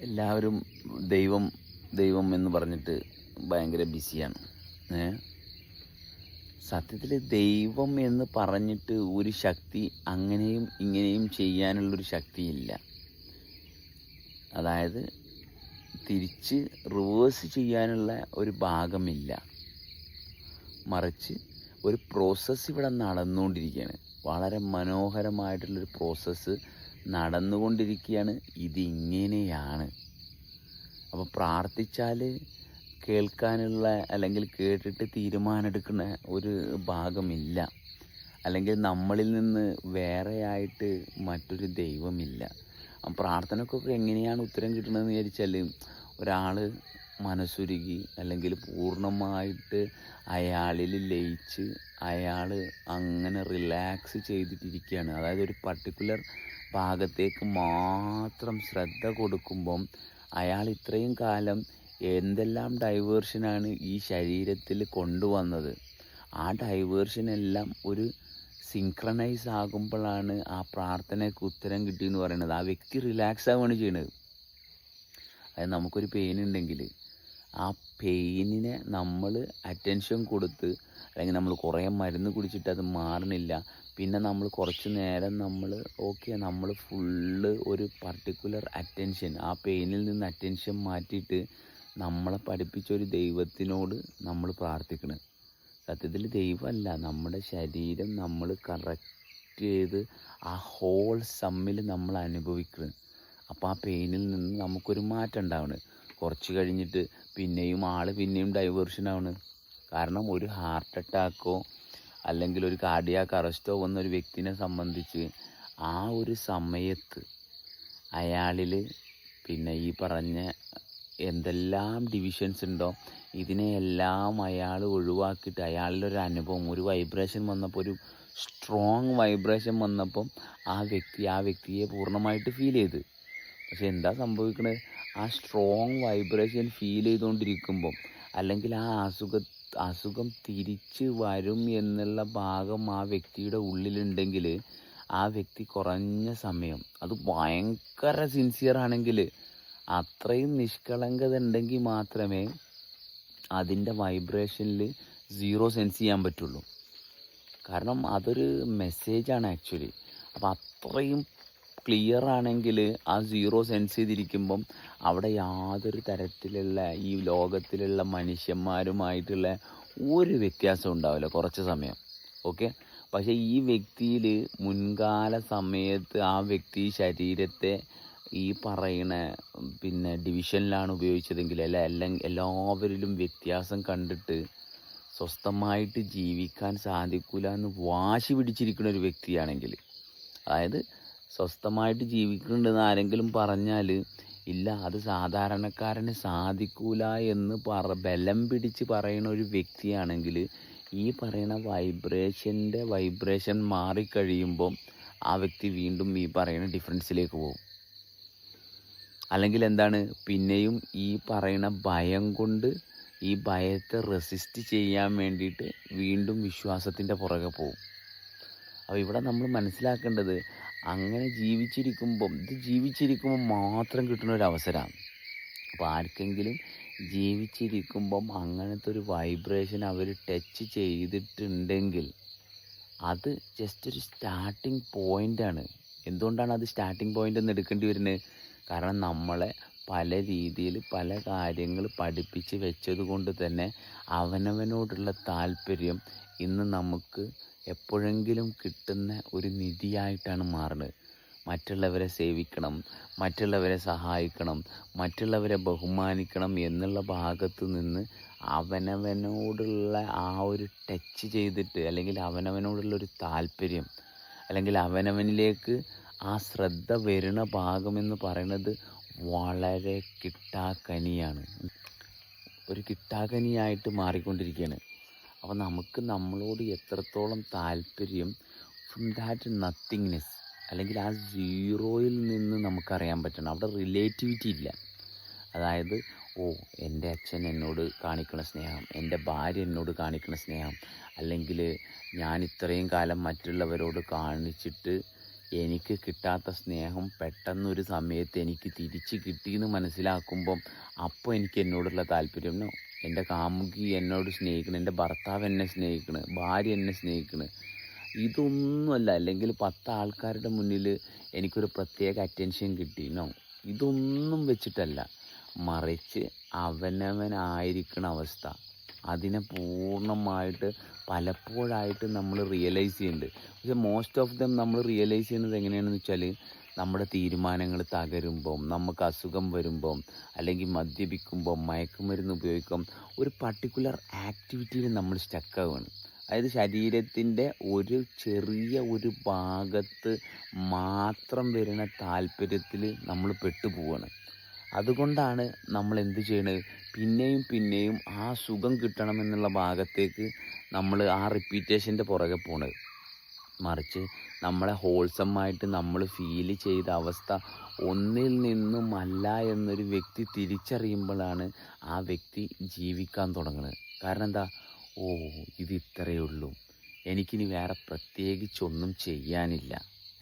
എല്ലാവരും ദൈവം ദൈവം എന്ന് പറഞ്ഞിട്ട് ഭയങ്കര ബിസിയാണ്. ഏ? സത്യത്തിൽ ദൈവം എന്ന് പറഞ്ഞിട്ട് ഒരു ശക്തി അങ്ങനെയും ഇങ്ങനെയും ചെയ്യാനുള്ളൊരു ശക്തിയില്ല. അതായത് തിരിച്ച് റിവേഴ്സ് ചെയ്യാനുള്ള ഒരു ഭാഗമില്ല. മറിച്ച് ഒരു പ്രോസസ്സ് ഇവിടെ നടന്നുകൊണ്ടിരിക്കുകയാണ്. വളരെ മനോഹരമായിട്ടുള്ളൊരു പ്രോസസ്സ് നടന്നുകൊണ്ടിരിക്കുകയാണ്. ഇതിങ്ങനെയാണ്. അപ്പോൾ പ്രാർത്ഥിച്ചാൽ കേൾക്കാനുള്ള അല്ലെങ്കിൽ കേട്ടിട്ട് തീരുമാനമെടുക്കുന്ന ഒരു ഭാഗമില്ല. അല്ലെങ്കിൽ നമ്മളിൽ നിന്ന് വേറെയായിട്ട് മറ്റൊരു ദൈവമില്ല. പ്രാർത്ഥനക്കൊക്കെ എങ്ങനെയാണ് ഉത്തരം കിട്ടുന്നതെന്ന് വിചാരിച്ചാൽ ഒരാൾ മനസ്സുരുകി അല്ലെങ്കിൽ പൂർണമായിട്ട് അയാളിൽ ലയിച്ച് അയാൾ അങ്ങനെ റിലാക്സ് ചെയ്തിട്ടിരിക്കുകയാണ്. അതായത് ഒരു പർട്ടിക്കുലർ ഭാഗത്തേക്ക് മാത്രം ശ്രദ്ധ കൊടുക്കുമ്പം അയാൾ ഇത്രയും കാലം എന്തെല്ലാം ഡൈവേർഷനാണ് ഈ ശരീരത്തിൽ കൊണ്ടുവന്നത്. ആ ഡൈവേർഷനെല്ലാം ഒരു സിങ്ക്രണൈസ് ആകുമ്പോഴാണ് ആ പ്രാർത്ഥനയ്ക്ക് ഉത്തരം കിട്ടിയെന്ന് പറയുന്നത്. ആ വ്യക്തി റിലാക്സ് ആവുകയാണ് ചെയ്യുന്നത്. അത് നമുക്കൊരു പെയിൻ ഉണ്ടെങ്കിൽ ആ പെയിനിനെ നമ്മൾ അറ്റൻഷൻ കൊടുത്ത് അല്ലെങ്കിൽ നമ്മൾ കുറേ മരുന്ന് കുടിച്ചിട്ട് അത് മാറണില്ല. പിന്നെ നമ്മൾ കുറച്ച് നേരം നമ്മൾ ഓക്കെ നമ്മൾ ഫുള്ള് ഒരു പർട്ടിക്കുലർ അറ്റൻഷൻ ആ പെയിനിൽ നിന്ന് അറ്റൻഷൻ മാറ്റിയിട്ട് നമ്മളെ പഠിപ്പിച്ച ഒരു ദൈവത്തിനോട് നമ്മൾ പ്രാർത്ഥിക്കണം. സത്യത്തിൽ ദൈവമല്ല നമ്മുടെ ശരീരം നമ്മൾ കറക്റ്റ് ചെയ്ത് ആ ഹോൾ സമ്മിൽ നമ്മൾ അനുഭവിക്കണം. അപ്പോൾ ആ പെയിനിൽ നിന്ന് നമുക്കൊരു മാറ്റം ഉണ്ടാവണം. കുറച്ച് കഴിഞ്ഞിട്ട് പിന്നെയും ആൾ പിന്നെയും ഡൈവേർഷൻ ആവണ്. കാരണം ഒരു ഹാർട്ട് അറ്റാക്കോ അല്ലെങ്കിൽ ഒരു കാർഡിയാക്ക് അറസ്റ്റോ വന്ന ഒരു വ്യക്തിനെ സംബന്ധിച്ച് ആ ഒരു സമയത്ത് അയാളിൽ പിന്നെ ഈ പറഞ്ഞ എന്തെല്ലാം ഡിവിഷൻസ് ഉണ്ടോ ഇതിനെയെല്ലാം അയാൾ ഒഴിവാക്കിയിട്ട് അയാളിലൊരു അനുഭവം ഒരു വൈബ്രേഷൻ വന്നപ്പോൾ ഒരു സ്ട്രോങ് വൈബ്രേഷൻ വന്നപ്പം ആ വ്യക്തി ആ വ്യക്തിയെ പൂർണമായിട്ട് ഫീൽ ചെയ്ത്. പക്ഷെ എന്താ സംഭവിക്കുന്നത് ആ സ്ട്രോങ് വൈബ്രേഷൻ ഫീൽ ചെയ്തുകൊണ്ടിരിക്കുമ്പം അല്ലെങ്കിൽ ആ അസുഖ അസുഖം തിരിച്ച് വരും എന്നുള്ള ഭാഗം ആ വ്യക്തിയുടെ ഉള്ളിലുണ്ടെങ്കിൽ ആ വ്യക്തി കുറഞ്ഞ സമയം അത് ഭയങ്കര സിൻസിയർ ആണെങ്കിൽ അത്രയും നിഷ്കളങ്കത ഉണ്ടെങ്കിൽ മാത്രമേ അതിന്റെ വൈബ്രേഷനിൽ സീറോ സെൻസ് ചെയ്യാൻ പറ്റുള്ളൂ. കാരണം അതൊരു മെസ്സേജാണ് ആക്ച്വലി അപ്പോൾ അത്രയും ക്ലിയർ ആണെങ്കിൽ ആ സീറോ സെൻസ് ചെയ്തിരിക്കുമ്പം അവിടെ യാതൊരു തരത്തിലുള്ള ഈ ലോകത്തിലുള്ള മനുഷ്യന്മാരുമായിട്ടുള്ള ഒരു വ്യത്യാസം ഉണ്ടാവില്ല കുറച്ച് സമയം. ഓക്കെ പക്ഷേ ഈ വ്യക്തിയിൽ മുൻകാല സമയത്ത് ആ വ്യക്തി ശരീരത്തെ ഈ പറയണ പിന്നെ ഡിവിഷനിലാണ് ഉപയോഗിച്ചതെങ്കിൽ അല്ല അല്ലെങ്കിൽ എല്ലാവരിലും വ്യത്യാസം കണ്ടിട്ട് സ്വസ്ഥമായിട്ട് ജീവിക്കാൻ സാധിക്കില്ല എന്ന് വാശി പിടിച്ചിരിക്കുന്ന ഒരു വ്യക്തിയാണെങ്കിൽ അതായത് സ്വസ്ഥമായിട്ട് ജീവിക്കുന്നുണ്ടെന്ന് ആരെങ്കിലും പറഞ്ഞാൽ ഇല്ല അത് സാധാരണക്കാരന് സാധിക്കൂല എന്ന് പറ ബലം പിടിച്ച് പറയുന്ന ഒരു വ്യക്തിയാണെങ്കിൽ ഈ പറയുന്ന വൈബ്രേഷന്റെ വൈബ്രേഷൻ മാറിക്കഴിയുമ്പം ആ വ്യക്തി വീണ്ടും ഈ പറയുന്ന ഡിഫറൻസിലേക്ക് പോകും. അല്ലെങ്കിൽ എന്താണ് പിന്നെയും ഈ പറയുന്ന ഭയം കൊണ്ട് ഈ ഭയത്തെ റെസിസ്റ്റ് ചെയ്യാൻ വേണ്ടിയിട്ട് വീണ്ടും വിശ്വാസത്തിന്റെ പുറകെ പോകും. അപ്പോൾ ഇവിടെ നമ്മൾ മനസ്സിലാക്കേണ്ടത് അങ്ങനെ ജീവിച്ചിരിക്കുമ്പം ഇത് ജീവിച്ചിരിക്കുമ്പം മാത്രം കിട്ടുന്ന ഒരു അവസരമാണ് അപ്പോൾ ആർക്കെങ്കിലും ജീവിച്ചിരിക്കുമ്പം അങ്ങനത്തെ ഒരു വൈബ്രേഷൻ അവർ ടച്ച് ചെയ്തിട്ടുണ്ടെങ്കിൽ അത് ജസ്റ്റ് ഒരു സ്റ്റാർട്ടിങ് പോയിന്റാണ് എന്തുകൊണ്ടാണ് അത് സ്റ്റാർട്ടിങ് പോയിന്റ് എന്ന് എടുക്കേണ്ടി വരുന്നത്? കാരണം നമ്മളെ പല രീതിയിൽ പല കാര്യങ്ങൾ പഠിപ്പിച്ച് വെച്ചത് കൊണ്ട് തന്നെ അവനവനോടുള്ള താല്പര്യം ഇന്ന് നമുക്ക് എപ്പോഴെങ്കിലും കിട്ടുന്ന ഒരു നിധിയായിട്ടാണ് മാറുന്നത് മറ്റുള്ളവരെ സേവിക്കണം മറ്റുള്ളവരെ സഹായിക്കണം മറ്റുള്ളവരെ ബഹുമാനിക്കണം എന്നുള്ള ഭാഗത്തു നിന്ന് അവനവനോടുള്ള ആ ഒരു ടച്ച് ചെയ്തിട്ട് അല്ലെങ്കിൽ അവനവനോടുള്ള ഒരു താല്പര്യം അല്ലെങ്കിൽ അവനവനിലേക്ക് ആ ശ്രദ്ധ വരുന്ന ഭാഗമെന്ന് പറയുന്നത് വളരെ കിട്ടാക്കനിയാണ്. ഒരു കിട്ടാക്കനിയായിട്ട് മാറിക്കൊണ്ടിരിക്കുകയാണ് അപ്പോൾ നമുക്ക് നമ്മളോട് എത്രത്തോളം താല്പര്യം ഫ്രം ദാറ്റ് നത്തിങ്നെസ് അല്ലെങ്കിൽ ആ സീറോയിൽ നിന്ന് നമുക്കറിയാൻ പറ്റണം. അവിടെ റിലേറ്റിവിറ്റി ഇല്ല. അതായത് ഓ എന്റെ അച്ഛൻ എന്നോട് കാണിക്കുന്ന സ്നേഹം എന്റെ ഭാര്യ എന്നോട് കാണിക്കുന്ന സ്നേഹം അല്ലെങ്കിൽ ഞാൻ ഇത്രയും കാലം മറ്റുള്ളവരോട് കാണിച്ചിട്ട് എനിക്ക് കിട്ടാത്ത സ്നേഹം പെട്ടെന്നൊരു സമയത്ത് എനിക്ക് തിരിച്ച് കിട്ടിയെന്ന് മനസ്സിലാക്കുമ്പം അപ്പോൾ എനിക്ക് എന്നോടുള്ള താല്പര്യം. എന്റെ കാമുകി എന്നോട് സ്നേഹിക്കണം എന്റെ ഭർത്താവ് എന്നെ സ്നേഹിക്കണം ഭാര്യ എന്നെ സ്നേഹിക്കണം. ഇതൊന്നുമല്ല അല്ലെങ്കിൽ പത്ത് ആൾക്കാരുടെ മുന്നിൽ എനിക്കൊരു പ്രത്യേക അറ്റൻഷൻ കിട്ടി. നോ ഇതൊന്നും വെച്ചിട്ടല്ല. മറിച്ച് അവനവനായിരിക്കണ അവസ്ഥ. അതിനെ പൂർണമായിട്ട് പലപ്പോഴായിട്ട് നമ്മൾ റിയലൈസ് ചെയ്യുന്നുണ്ട്. പക്ഷെ മോസ്റ്റ് ഓഫ് ദം നമ്മൾ റിയലൈസ് ചെയ്യുന്നത് എങ്ങനെയാണെന്ന് വെച്ചാൽ നമ്മുടെ തീരുമാനങ്ങൾ തകരുമ്പം നമുക്ക് അസുഖം വരുമ്പം അല്ലെങ്കിൽ മദ്യപിക്കുമ്പം മയക്കുമരുന്ന് ഉപയോഗിക്കും ഒരു പർട്ടിക്കുലർ ആക്ടിവിറ്റിയിൽ നമ്മൾ സ്റ്റക്കാവുകയാണ് അതായത് ശരീരത്തിന്റെ ഒരു ചെറിയ ഒരു ഭാഗത്ത് മാത്രം വരുന്ന താല്പര്യത്തിൽ നമ്മൾ പെട്ടുപോവാണ് അതുകൊണ്ടാണ് നമ്മൾ എന്ത് ചെയ്യണത് പിന്നെയും പിന്നെയും ആ സുഖം കിട്ടണമെന്നുള്ള ഭാഗത്തേക്ക് നമ്മൾ ആ റിപ്പീറ്റേഷന്റെ പുറകെ പോണത് മറിച്ച് നമ്മളെ ഹോൾസമായിട്ട് നമ്മൾ ഫീൽ ചെയ്ത അവസ്ഥ ഒന്നിൽ നിന്നും അല്ല എന്നൊരു വ്യക്തി തിരിച്ചറിയുമ്പോഴാണ് ആ വ്യക്തി ജീവിക്കാൻ തുടങ്ങുന്നത് കാരണം എന്താ? ഓ ഇത് ഇത്രയേ ഉള്ളൂ. എനിക്കിനി വേറെ പ്രത്യേകിച്ചൊന്നും ചെയ്യാനില്ല.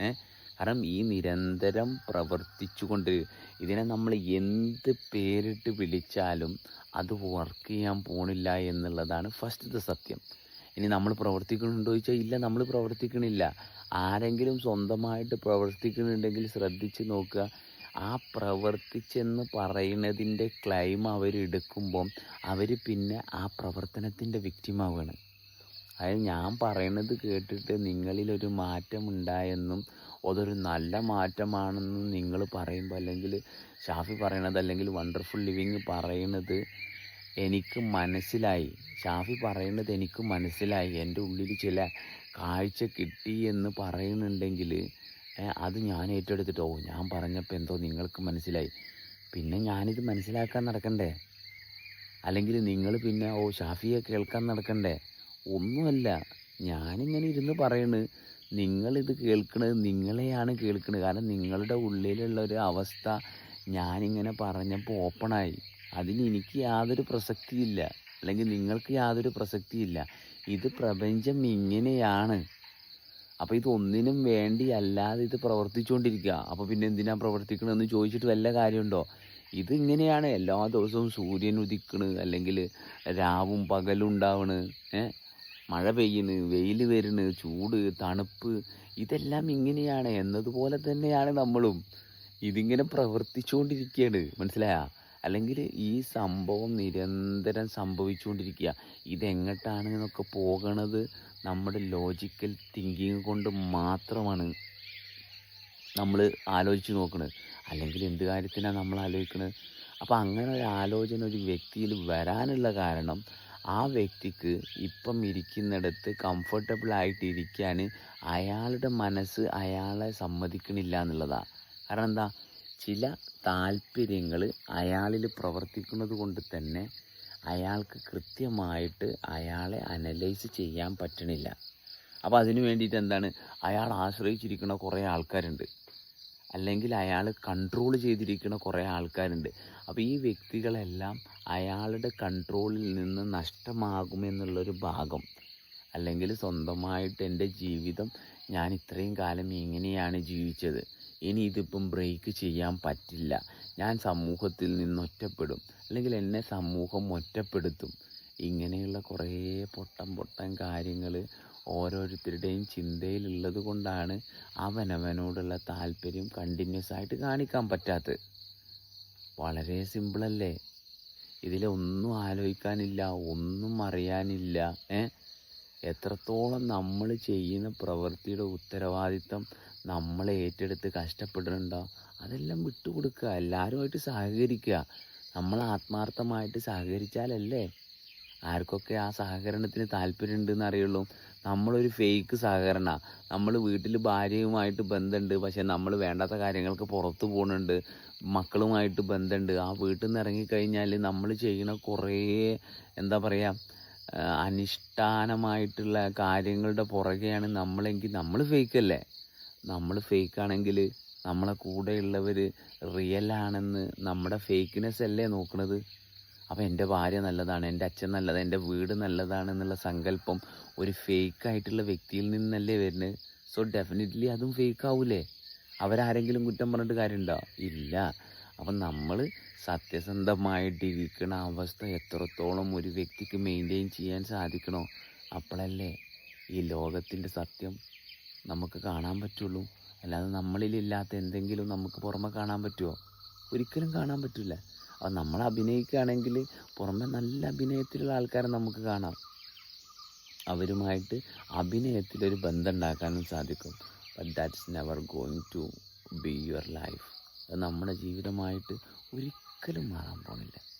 ഏ? കാരണം ഈ നിരന്തരം പ്രവർത്തിച്ചുകൊണ്ട് ഇതിനെ നമ്മൾ എന്ത് പേരിട്ട് വിളിച്ചാലും അത് വർക്ക് ചെയ്യാൻ പോണില്ല എന്നുള്ളതാണ് ഫസ്റ്റത്തെ സത്യം. ഇനി നമ്മൾ പ്രവർത്തിക്കുന്നുണ്ടോ ചോദിച്ചാൽ ഇല്ല നമ്മൾ പ്രവർത്തിക്കണില്ല. ആരെങ്കിലും സ്വന്തമായിട്ട് പ്രവർത്തിക്കുന്നുണ്ടെങ്കിൽ ശ്രദ്ധിച്ച് നോക്കുക. ആ പ്രവർത്തിച്ചെന്ന് പറയുന്നതിന്റെ ക്ലൈം അവരെടുക്കുമ്പം അവർ പിന്നെ ആ പ്രവർത്തനത്തിന്റെ വിക്റ്റിമാവുകയാണ് അതായത് ഞാൻ പറയുന്നത് കേട്ടിട്ട് നിങ്ങളിലൊരു മാറ്റം ഉണ്ടായെന്നും അതൊരു നല്ല മാറ്റമാണെന്നും നിങ്ങൾ പറയുമ്പോൾ അല്ലെങ്കിൽ ഷാഫി പറയണത് അല്ലെങ്കിൽ വണ്ടർഫുൾ ലിവിങ് പറയണത് എനിക്ക് മനസ്സിലായി. ഷാഫി പറയുന്നത് എനിക്ക് മനസ്സിലായി. എന്റെ ഉള്ളിൽ ചില കാഴ്ച കിട്ടി എന്ന് പറയുന്നുണ്ടെങ്കിൽ അത് ഞാൻ ഏറ്റെടുത്തിട്ടോ? ഞാൻ പറഞ്ഞപ്പോൾ എന്തോ നിങ്ങൾക്ക് മനസ്സിലായി. പിന്നെ ഞാനിത് മനസ്സിലാക്കാൻ നടക്കണ്ടേ? അല്ലെങ്കിൽ നിങ്ങൾ പിന്നെ ഓ ഷാഫിയെ കേൾക്കാൻ നടക്കണ്ടേ? ഒന്നുമല്ല. ഞാനിങ്ങനെ ഇരുന്ന് പറയണ്. നിങ്ങളിത് കേൾക്കണത് നിങ്ങളെയാണ് കേൾക്കുന്നത് കാരണം നിങ്ങളുടെ ഉള്ളിലുള്ള ഒരു അവസ്ഥ ഞാനിങ്ങനെ പറഞ്ഞപ്പോൾ ഓപ്പണായി അതിന് എനിക്ക് യാതൊരു പ്രസക്തിയില്ല. അല്ലെങ്കിൽ നിങ്ങൾക്ക് യാതൊരു പ്രസക്തിയില്ല. ഇത് പ്രപഞ്ചം ഇങ്ങനെയാണ്. അപ്പോൾ ഇത് ഒന്നിനും വേണ്ടി അല്ലാതെ ഇത് പ്രവർത്തിച്ചുകൊണ്ടിരിക്കുക. അപ്പോൾ പിന്നെ എന്തിനാണ് പ്രവർത്തിക്കണമെന്ന് ചോദിച്ചിട്ട് വല്ല കാര്യമുണ്ടോ? ഇത് ഇങ്ങനെയാണ്. എല്ലാ ദിവസവും സൂര്യൻ ഉദിക്കണ്. അല്ലെങ്കിൽ രാവും പകലും ഉണ്ടാവണ്. ഏ? മഴ പെയ്യണ് വെയിൽ വരുന്നു ചൂട് തണുപ്പ്. ഇതെല്ലാം ഇങ്ങനെയാണ്. എന്നതുപോലെ തന്നെയാണ് നമ്മളും. ഇതിങ്ങനെ പ്രവർത്തിച്ചുകൊണ്ടിരിക്കുകയാണ് മനസ്സിലായാ? അല്ലെങ്കിൽ ഈ സംഭവം നിരന്തരം സംഭവിച്ചുകൊണ്ടിരിക്കുക. ഇതെങ്ങോട്ടാണ് എന്നൊക്കെ പോകണത് നമ്മുടെ ലോജിക്കൽ തിങ്കിങ് കൊണ്ട് മാത്രമാണ് നമ്മൾ ആലോചിച്ച് നോക്കുന്നത് അല്ലെങ്കിൽ എന്ത് കാര്യത്തിനാണ് നമ്മൾ ആലോചിക്കുന്നത് അപ്പോൾ അങ്ങനെ ഒരു ആലോചന ഒരു വ്യക്തിയിൽ വരാനുള്ള കാരണം ആ വ്യക്തിക്ക് ഇപ്പം ഇരിക്കുന്നിടത്ത് കംഫർട്ടബിൾ ആയിട്ട് ഇരിക്കാൻ അയാളുടെ മനസ്സ് അയാളെ സമ്മതിക്കണില്ല എന്നുള്ളതാണ് കാരണം എന്താ? ചില താല്പര്യങ്ങൾ അയാളിൽ പ്രവർത്തിക്കുന്നത് കൊണ്ട് തന്നെ അയാൾക്ക് കൃത്യമായിട്ട് അയാളെ അനലൈസ് ചെയ്യാൻ പറ്റണില്ല. അപ്പോൾ അതിന് വേണ്ടിയിട്ട് എന്താണ്? അയാൾ ആശ്രയിച്ചിരിക്കുന്ന കുറേ ആൾക്കാരുണ്ട്. അല്ലെങ്കിൽ അയാൾ കൺട്രോൾ ചെയ്തിരിക്കുന്ന കുറേ ആൾക്കാരുണ്ട്. അപ്പോൾ ഈ വ്യക്തികളെല്ലാം അയാളുടെ കൺട്രോളിൽ നിന്ന് നഷ്ടമാകുമെന്നുള്ളൊരു ഭാഗം. അല്ലെങ്കിൽ സ്വന്തമായിട്ട് എന്റെ ജീവിതം ഞാൻ ഇത്രയും കാലം ഇങ്ങനെയാണ് ജീവിച്ചത്. ഇനി ഇതിപ്പം ബ്രേക്ക് ചെയ്യാൻ പറ്റില്ല. ഞാൻ സമൂഹത്തിൽ നിന്ന് ഒറ്റപ്പെടും. അല്ലെങ്കിൽ എന്നെ സമൂഹം ഒറ്റപ്പെടുത്തും. ഇങ്ങനെയുള്ള കുറേ പൊട്ടം പൊട്ടം കാര്യങ്ങൾ ഓരോരുത്തരുടെയും ചിന്തയിലുള്ളത് കൊണ്ടാണ് അവനവനോടുള്ള താല്പര്യം കണ്ടിന്യൂസ് ആയിട്ട് കാണിക്കാൻ പറ്റാത്തത്. വളരെ സിമ്പിളല്ലേ ഇതിലൊന്നും ആലോചിക്കാനില്ല ഒന്നും അറിയാനില്ല ഏ? എത്രത്തോളം നമ്മൾ ചെയ്യുന്ന പ്രവൃത്തിയുടെ ഉത്തരവാദിത്തം നമ്മൾ ഏറ്റെടുത്ത് കഷ്ടപ്പെടുന്നുണ്ടോ അതെല്ലാം വിട്ടുകൊടുക്കുക എല്ലാവരുമായിട്ട് സഹകരിക്കുക. നമ്മൾ ആത്മാർത്ഥമായിട്ട് സഹകരിച്ചാലല്ലേ? ആർക്കൊക്കെ ആ സഹകരണത്തിന് താല്പര്യമുണ്ടെന്ന് അറിയുള്ളൂ. നമ്മളൊരു ഫേക്ക് സഹകരണ. നമ്മൾ വീട്ടിൽ ഭാര്യയുമായിട്ട് ബന്ധമുണ്ട്. പക്ഷെ നമ്മൾ വേണ്ടാത്ത കാര്യങ്ങൾക്ക് പുറത്തു പോകുന്നുണ്ട്. മക്കളുമായിട്ട് ബന്ധമുണ്ട്. ആ വീട്ടിൽ നിന്ന് ഇറങ്ങിക്കഴിഞ്ഞാൽ നമ്മൾ ചെയ്യുന്ന കുറേ എന്താ പറയുക അനുഷ്ഠാനമായിട്ടുള്ള കാര്യങ്ങളുടെ പുറകെയാണ് നമ്മളെങ്കിൽ നമ്മൾ ഫേക്കല്ലേ നമ്മൾ ഫേക്ക് ആണെങ്കിൽ നമ്മളെ കൂടെയുള്ളവർ റിയൽ ആണെന്ന് നമ്മുടെ ഫേക്ക്നെസ് അല്ലേ നോക്കുന്നത് അപ്പോൾ എന്റെ ഭാര്യ നല്ലതാണ് എന്റെ അച്ഛൻ നല്ലതാണ് എന്റെ വീട് നല്ലതാണ് എന്നുള്ള സങ്കല്പം ഒരു ഫേക്കായിട്ടുള്ള വ്യക്തിയിൽ നിന്നല്ലേ വരുന്നത്. സോ ഡെഫിനറ്റ്ലി അതും ഫേക്ക് ആവൂലേ? അവരാരെങ്കിലും കുറ്റം പറഞ്ഞിട്ട് കാര്യമുണ്ടോ? ഇല്ല. അപ്പം നമ്മൾ സത്യസന്ധമായിട്ടിരിക്കുന്ന അവസ്ഥ എത്രത്തോളം ഒരു വ്യക്തിക്ക് മെയിന്റെയിൻ ചെയ്യാൻ സാധിക്കണോ? അപ്പോഴല്ലേ ഈ ലോകത്തിന്റെ സത്യം നമുക്ക് കാണാൻ പറ്റുള്ളൂ. അല്ലാതെ നമ്മളിലില്ലാത്ത എന്തെങ്കിലും നമുക്ക് പുറമെ കാണാൻ പറ്റുമോ ഒരിക്കലും കാണാൻ പറ്റില്ല അപ്പം നമ്മൾ അഭിനയിക്കുകയാണെങ്കിൽ പുറമെ നല്ല അഭിനയത്തിലുള്ള ആൾക്കാരെ നമുക്ക് കാണാം. അവരുമായിട്ട് അഭിനയത്തിലൊരു ബന്ധം ഉണ്ടാക്കാനും സാധിക്കും. But that's never going to be your life അത് നമ്മുടെ ജീവിതമായിട്ട് ഒരിക്കലും മാറാൻ പോണില്ല